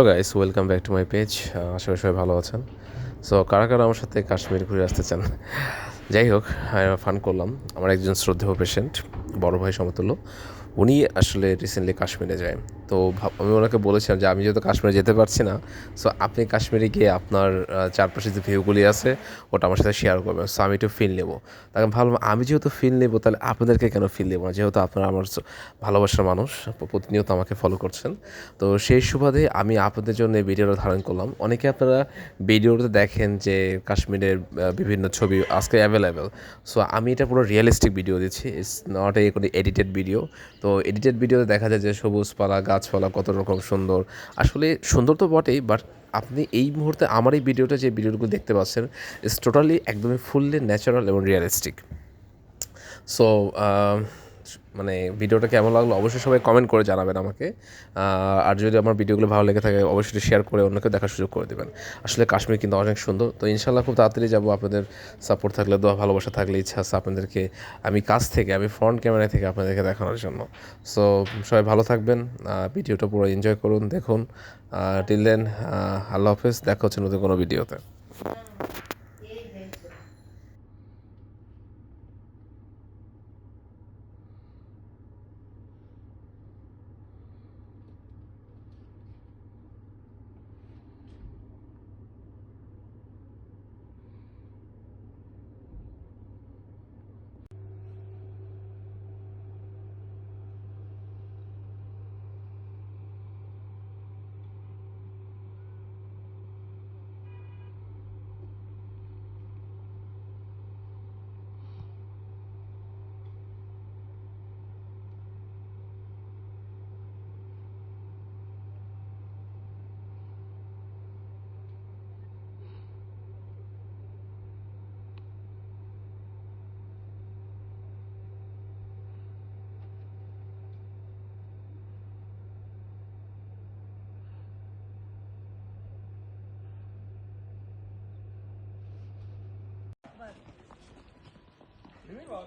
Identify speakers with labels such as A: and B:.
A: Hello guys welcome back to my page আশা করি সবাই ভালো আছেন। সো কারা কারা আমার সাথে কাশ্মীর ঘুরে আসতে চান? যাই হোক ফান করলাম। আমার একজন শ্রদ্ধেয় পেশেন্ট বড় ভাই সমতুল্য। উনি আসলে রিসেন্টলি কাশ্মীরে যায়। তো আমি ওনাকে বলেছিলাম যে, আমি যেহেতু কাশ্মীরে যেতে পারছি না সো আপনি কাশ্মীরে গিয়ে আপনার চারপাশে যে ভিউগুলি আছে, ওটা আমার সাথে শেয়ার করবেন। সো আমি একটু ফিল নেব। তাকে ভাবলাম, আমি যেহেতু ফিল নেব, তাহলে আপনাদেরকে কেন ফিল নেব না? যেহেতু আপনারা আমার ভালোবাসার মানুষ প্রতিনিয়ত আমাকে ফলো করছেন। তো সেই সুবাদে আমি আপনাদের জন্য এই ভিডিওটা ধারণ করলাম। অনেকে আপনারা ভিডিওতে দেখেন যে, কাশ্মীরের বিভিন্ন ছবি আজকে অ্যাভেলেবেল সো আমি এটা পুরো রিয়েলিস্টিক ভিডিও দিচ্ছি। ইটস নট এ কোনো এডিটেড ভিডিও তো এডিটেড ভিডিওতে দেখা যায় যে সবুজপালা, গাছপালা কত রকম সুন্দর। আসলে সুন্দর তো বটেই বাট আপনি এই মুহূর্তে আমার এই ভিডিওটা যে ভিডিওগুলো দেখতে পাচ্ছেন ইটস টোটালি একদমই ফুললি ন্যাচারাল এবং রিয়ালিস্টিক সো মানে ভিডিওটা কেমন লাগল অবশ্যই সবাই কমেন্ট করে জানাবেন আমাকে। আর যদি আমার ভিডিওগুলো ভালো লেগে থাকে অবশ্যই শেয়ার করে অন্যকে দেখার সুযোগ করে দেবেন। আসলে কাশ্মীর কিন্তু অনেক সুন্দর। তো ইনশাল্লাহ খুব তাড়াতাড়ি যাব। আপনাদের সাপোর্ট থাকলে, দোয়া, ভালোবাসা থাকলে, ইচ্ছা আছে আপনাদেরকে আমি কাছ থেকে, আমি ফ্রন্ট ক্যামেরা থেকে আপনাদেরকে দেখানোর জন্য। সো সবাই ভালো থাকবেন। ভিডিওটা পুরো এনজয় করুন, দেখুন। টিল দেন আল্লাহ হাফেজ। দেখা হচ্ছে নতুন কোনো ভিডিওতে
B: Thank.